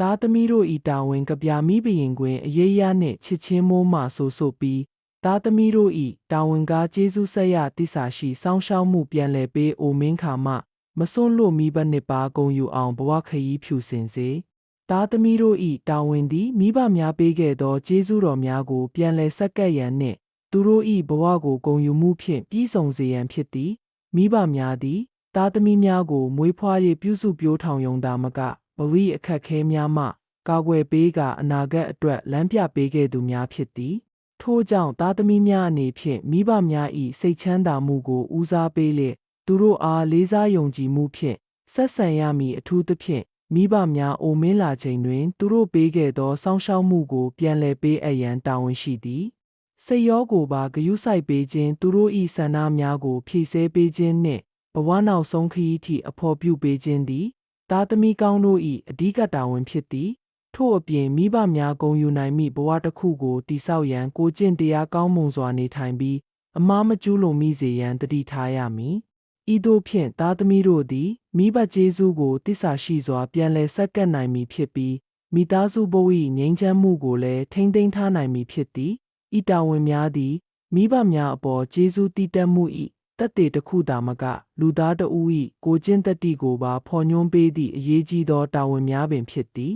သားသမီးတို့ဤတာဝန်ကပြာမိဘရင်တွင်အရေးရနှင့်ချစ်ချင်းမိုးမှဆိုဆိုပြီးသားသမီးတို့ဤတာဝန်ကားကျေးဇူးဆက်ရတစ္ဆာရှိစောင်းရှောက်မှုပြန်လည်ပေးအိုမင်းခါမှမစွန့်လို့မိဘနှစ်ပါးဂုံယူအောင်ဘဝခရီးဖြူစင်စေသားသမီးတို့ဤတာဝန်သည်မိဘများပေးခဲ့သောကျေးဇူးတော်များကိုပြန်လည်ဆက်ကပ်ရန်နှင့်သူတို့ဤဘဝကိုဂုံယူမှုဖြင့်ပြီးဆုံးစေရန်ဖြစ်သည်မိဘများသည်သားသမီးများကိုမွေးဖွား၍ပြုစုပျိုးထောင်ယုံသာမက ဘဝိအခက်ခဲများမှ ကာကွယ်ပေးကအနာဂတ်အတွက်လမ်းပြပေးခဲ့သူများဖြစ်သည်ထို့ကြောင့်သားသမီးများအနေဖြင့်မိဘများ၏စိတ်ချမ်းသာမှုကိုဦးစားပေးလျက်သူတို့အားလေးစားယုံကြည်မှုဖြင့်ဆက်ဆံရမည်အထူးသဖြင့်မိဘများအိုမင်းလာချိန်တွင် သူတို့ပေးခဲ့သောစောင့်ရှောက်မှုကို ပြန်လည်ပေးအပ်ရန်တာဝန်ရှိသည်စိတ်ရောကိုယ်ပါဂရုစိုက်ပေးခြင်းသူတို့၏ဆန္ဒများကို ဖြည့်ဆည်းပေးခြင်းနှင့်ဘဝနောက်ဆုံးခရီးထိအဖော်ပြုပေးခြင်းသည် သားသမီးကောင်းတို့၏အဓိကတာဝန်ဖြစ်သည်ထို့အပြင်မိဘများဂုံယူနိုင်မိဘဝတစ်ခုကိုတိဆောက်ရန်ကိုကျင့်တရားကောင်းမွန်စွာနေထိုင်ပြီးအမားမကျူးလွန်မိစေရန်တတိထားရမည်ဤသို့ဖြင့်သားသမီးတို့သည်မိဘကျေးဇူးကိုတစ္ဆာရှိစွာပြန်လည်ဆက်ကပ်နိုင်မည်ဖြစ်ပြီးမိသားစုဘဝ၏ငြိမ်းချမ်းမှုကိုလည်းထိမ့်သိမ်းထားနိုင်မည်ဖြစ်သည်ဤတာဝန်များသည်မိဘများအပေါ်ကျေးဇူးတည်တတ်မှု၏ တက်တေတစ်ခုသာမက လူသားတဦး၏ကိုကျင့်တတ္တိကိုပါဖော်ညွှန်းပေးသည့်အရေးကြီးသောတာဝန်များပင်ဖြစ်သည်